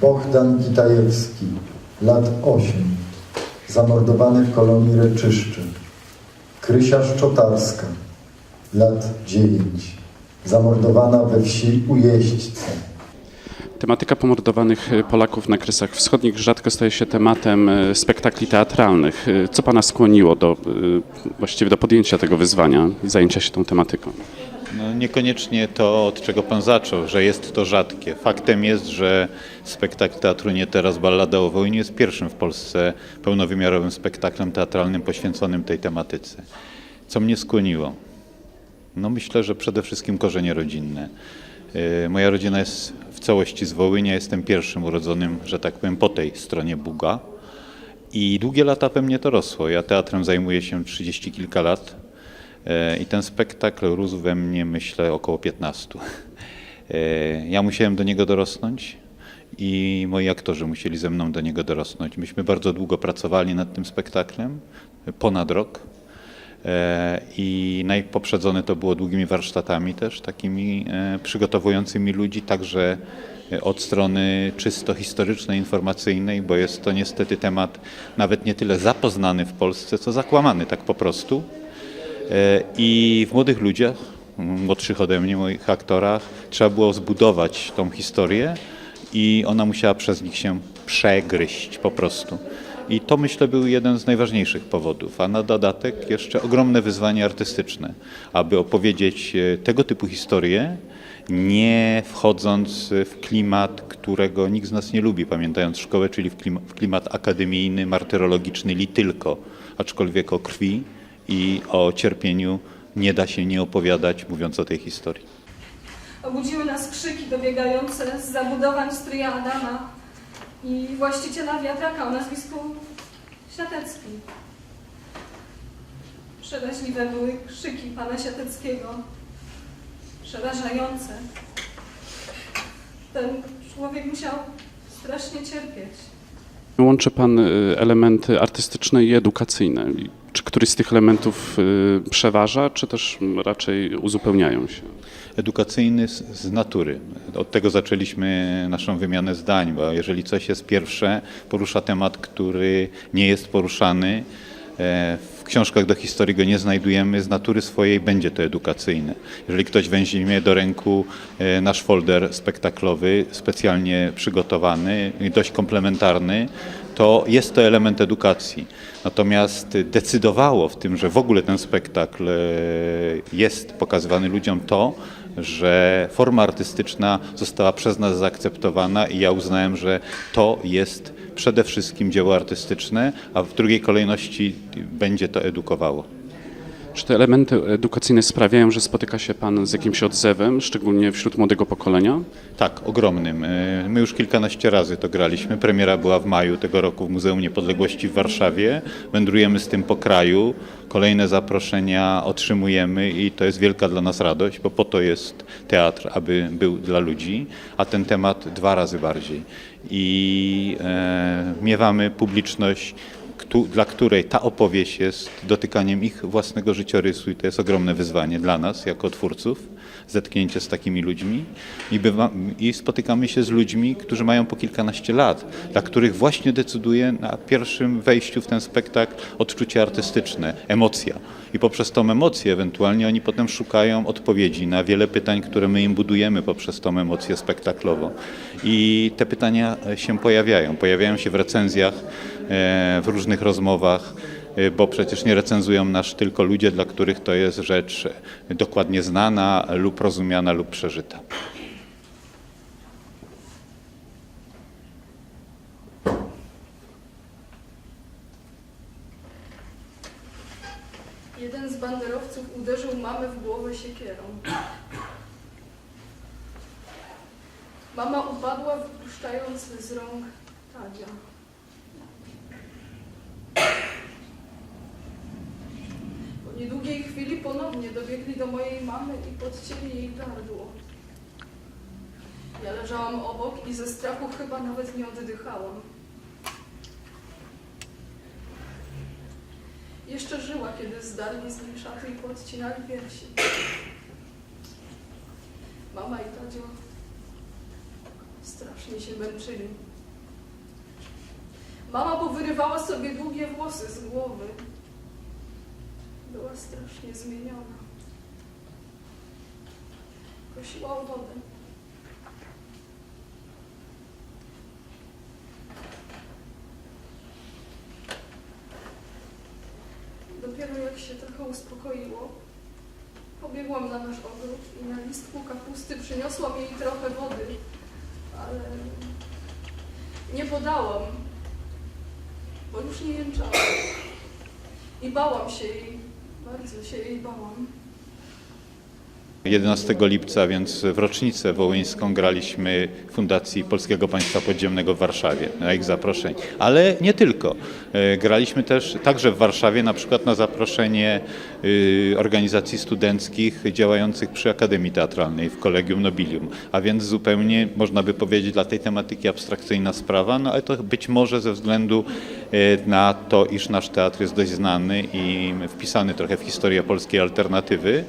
Bohdan Kitajewski, lat 8, zamordowany w kolonii Reczyszczy. Krysia Szczotarska, lat 9, zamordowana we wsi Ujeźdźce. Tematyka pomordowanych e, Polaków na Kresach Wschodnich rzadko staje się tematem e, spektakli teatralnych. E, Co Pana skłoniło do, właściwie do podjęcia tego wyzwania i zajęcia się tą tematyką? No, niekoniecznie to, od czego pan zaczął, że jest to rzadkie. Faktem jest, że spektakl Teatru Nie Teraz Ballada o wojnie jest pierwszym w Polsce pełnowymiarowym spektaklem teatralnym poświęconym tej tematyce. Co mnie skłoniło? No myślę, że przede wszystkim korzenie rodzinne. Yy, Moja rodzina jest w całości z Wołynia, jestem pierwszym urodzonym, że tak powiem, po tej stronie Buga. I długie lata we mnie to rosło. Ja teatrem zajmuję się 30 kilka lat e, i ten spektakl rósł we mnie, myślę, około 15. E, Ja musiałem do niego dorosnąć i moi aktorzy musieli ze mną do niego dorosnąć. Myśmy bardzo długo pracowali nad tym spektaklem, ponad rok. E, I najpoprzedzone to było długimi warsztatami też, takimi e, przygotowującymi ludzi, także e, od strony czysto historycznej, informacyjnej, bo jest to niestety temat nawet nie tyle zapoznany w Polsce, co zakłamany tak po prostu. E, I w młodych ludziach, młodszych ode mnie, moich aktorach, trzeba było zbudować tą historię i ona musiała przez nich się przegryźć po prostu. I to myślę był jeden z najważniejszych powodów, a na dodatek jeszcze ogromne wyzwanie artystyczne, aby opowiedzieć e, tego typu historie, nie wchodząc w klimat, którego nikt z nas nie lubi, pamiętając szkołę, czyli w klimat, w klimat akademijny, martyrologiczny, li tylko, aczkolwiek o krwi i o cierpieniu nie da się nie opowiadać, mówiąc o tej historii. Obudziły nas krzyki dobiegające z zabudowań stryja Adama i właściciela wiatraka o nazwisku Siatecki. Przeraźliwe były krzyki pana Siateckiego. Przerażające. Ten człowiek musiał strasznie cierpieć. Łączy Pan y, elementy artystyczne i edukacyjne. Czy któryś z tych elementów y, przeważa, czy też raczej uzupełniają się? edukacyjny z, natury. Od tego zaczęliśmy naszą wymianę zdań, bo jeżeli coś jest pierwsze, porusza temat, który nie jest poruszany, e, w książkach do historii go nie znajdujemy, z natury swojej będzie to edukacyjne. Jeżeli ktoś weźmie do ręku e, nasz folder spektaklowy, specjalnie przygotowany, dość komplementarny, to jest to element edukacji. Natomiast decydowało w tym, że w ogóle ten spektakl e, jest pokazywany ludziom to, że forma artystyczna została przez nas zaakceptowana i ja uznałem, że to jest przede wszystkim dzieło artystyczne, a w drugiej kolejności będzie to edukowało. Czy te elementy edukacyjne sprawiają, że spotyka się Pan z jakimś odzewem, szczególnie wśród młodego pokolenia? Tak, ogromnym. E, My już kilkanaście razy to graliśmy. Premiera była w maju tego roku w Muzeum Niepodległości w Warszawie. Wędrujemy z tym po kraju. Kolejne zaproszenia otrzymujemy i to jest wielka dla nas radość, bo po to jest teatr, aby był dla ludzi, a ten temat dwa razy bardziej. I e, miewamy publiczność, dla której ta opowieść jest dotykaniem ich własnego życiorysu i to jest ogromne wyzwanie dla nas jako twórców, zetknięcie z takimi ludźmi i, bywa, i spotykamy się z ludźmi, którzy mają po kilkanaście lat, dla których właśnie decyduje na pierwszym wejściu w ten spektakl odczucie artystyczne, emocja. I poprzez tą emocję ewentualnie oni potem szukają odpowiedzi na wiele pytań, które my im budujemy poprzez tą emocję spektaklową. I te pytania się pojawiają. Pojawiają się w recenzjach, e, w różnych rozmowach, e, bo przecież nie recenzują nas tylko ludzie, dla których to jest rzecz dokładnie znana lub rozumiana lub przeżyta. Jeden z banderowców uderzył mamę w głowę siekierą. Mama upadła, wypuszczając z rąk Tadzia. Po niedługiej ponownie dobiegli do mojej mamy i podcięli jej gardło. Ja leżałam obok i ze strachu chyba nawet nie oddychałam. Jeszcze żyła, kiedy zdarli z nim szaty i podcinali piersi. Mama i Tadzio Strasznie się męczyli. Mama powyrywała sobie długie włosy z głowy. Była strasznie zmieniona. Prosiła o wodę. Dopiero jak się trochę uspokoiło, pobiegłam na nasz ogród i na listku kapusty przyniosłam jej trochę wody, ale nie podałam, bo już nie jęczałam. I bałam się jej, bardzo się jej bałam. 11 lipca, więc w rocznicę wołyńską graliśmy Fundacji Polskiego Państwa Podziemnego w Warszawie na ich zaproszenie. Ale nie tylko. E, Graliśmy też także w Warszawie na przykład na zaproszenie y, organizacji studenckich działających przy Akademii Teatralnej w Collegium Nobilium. A więc zupełnie można by powiedzieć dla tej tematyki abstrakcyjna sprawa, no ale to być może ze względu e, na to, iż nasz teatr jest dość znany i wpisany trochę w historię polskiej alternatywy.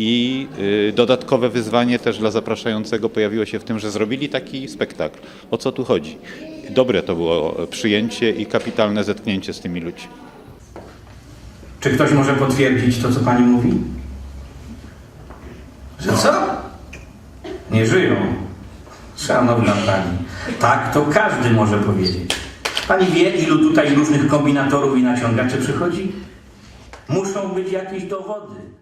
I y, dodatkowe wyzwanie też dla zapraszającego pojawiło się w tym, że zrobili taki spektakl. O co tu chodzi? Dobre to było przyjęcie i kapitalne zetknięcie z tymi ludźmi. Czy ktoś może potwierdzić to, co pani mówi? Że co? Nie żyją. Szanowna pani, tak to każdy może powiedzieć. Pani wie, ilu tutaj różnych kombinatorów i naciągaczy przychodzi? Muszą być jakieś dowody.